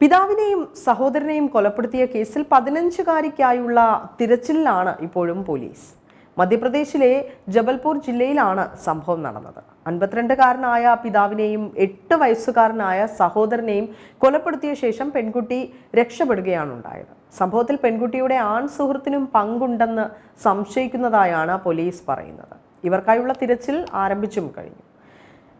പിതാവിനെയും സഹോദരനെയും കൊലപ്പെടുത്തിയ കേസിൽ പതിനഞ്ചുകാരിക്കായുള്ള തിരച്ചിലിലാണ് ഇപ്പോഴും പോലീസ്. മധ്യപ്രദേശിലെ ജബൽപൂർ ജില്ലയിലാണ് സംഭവം നടന്നത്. അൻപത്തിരണ്ടുകാരനായ പിതാവിനെയും എട്ട് വയസ്സുകാരനായ സഹോദരനെയും കൊലപ്പെടുത്തിയ ശേഷം പെൺകുട്ടി രക്ഷപ്പെടുകയാണ് ഉണ്ടായത് സംഭവത്തിൽ പെൺകുട്ടിയുടെ ആൺ സുഹൃത്തിനും പങ്കുണ്ടെന്ന് സംശയിക്കുന്നതായാണ് പോലീസ് പറയുന്നത്. ഇവർക്കായുള്ള തിരച്ചിൽ ആരംഭിച്ചും കഴിഞ്ഞു.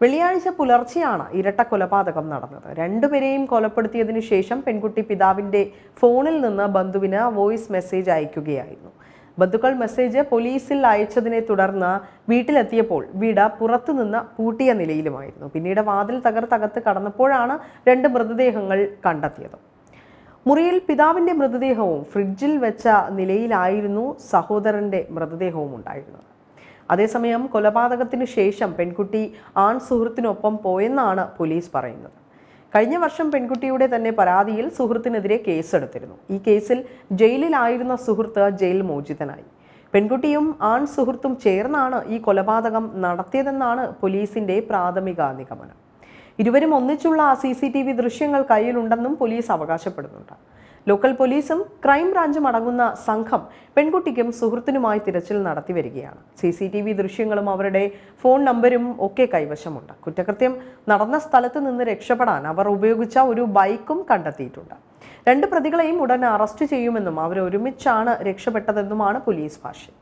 വെള്ളിയാഴ്ച പുലർച്ചെയാണ് ഇരട്ട കൊലപാതകം നടന്നത്. രണ്ടുപേരെയും കൊലപ്പെടുത്തിയതിന് ശേഷം പെൺകുട്ടി പിതാവിന്റെ ഫോണിൽ നിന്ന് ബന്ധുവിന് വോയിസ് മെസ്സേജ് അയക്കുകയായിരുന്നു. ബന്ധുക്കൾ മെസ്സേജ് പോലീസിൽ അയച്ചതിനെ തുടർന്ന് വീട്ടിലെത്തിയപ്പോൾ വീട് പുറത്തുനിന്ന് പൂട്ടിയ നിലയിലുമായിരുന്നു. പിന്നീട് വാതിൽ തകർത്തകത്ത് കടന്നപ്പോഴാണ് രണ്ട് മൃതദേഹങ്ങൾ കണ്ടെത്തിയത്. മുറിയിൽ പിതാവിന്റെ മൃതദേഹവും ഫ്രിഡ്ജിൽ വെച്ച നിലയിലായിരുന്നു സഹോദരന്റെ മൃതദേഹവും ഉണ്ടായിരുന്നത്. അതേസമയം കൊലപാതകത്തിന് ശേഷം പെൺകുട്ടി ആൺ സുഹൃത്തിനൊപ്പം പോയെന്നാണ് പോലീസ് പറയുന്നത്. കഴിഞ്ഞ വർഷം പെൺകുട്ടിയുടെ തന്നെ പരാതിയിൽ സുഹൃത്തിനെതിരെ കേസെടുത്തിരുന്നു. ഈ കേസിൽ ജയിലിലായിരുന്ന സുഹൃത്ത് ജയിൽ മോചിതനായി. പെൺകുട്ടിയും ആൺ സുഹൃത്തും ചേർന്നാണ് ഈ കൊലപാതകം നടത്തിയതെന്നാണ് പോലീസിന്റെ പ്രാഥമിക നിഗമനം. ഇരുവരും ഒന്നിച്ചുള്ള സി സി ടി വി ദൃശ്യങ്ങൾ കയ്യിലുണ്ടെന്നും പോലീസ് അവകാശപ്പെടുന്നുണ്ട്. ലോക്കൽ പോലീസും ക്രൈംബ്രാഞ്ചും അടങ്ങുന്ന സംഘം പെൺകുട്ടിക്കും സുഹൃത്തിനുമായി തിരച്ചിൽ നടത്തി വരികയാണ്. സി സി ടി വി ദൃശ്യങ്ങളും അവരുടെ ഫോൺ നമ്പരും ഒക്കെ കൈവശമുണ്ട്. കുറ്റകൃത്യം നടന്ന സ്ഥലത്ത് നിന്ന് രക്ഷപ്പെടാൻ അവർ ഉപയോഗിച്ച ഒരു ബൈക്കും കണ്ടെത്തിയിട്ടുണ്ട്. രണ്ട് പ്രതികളെയും ഉടൻ അറസ്റ്റ് ചെയ്യുമെന്നും അവർ ഒരുമിച്ചാണ് രക്ഷപ്പെട്ടതെന്നുമാണ് പോലീസ് ഭാഷ്യം.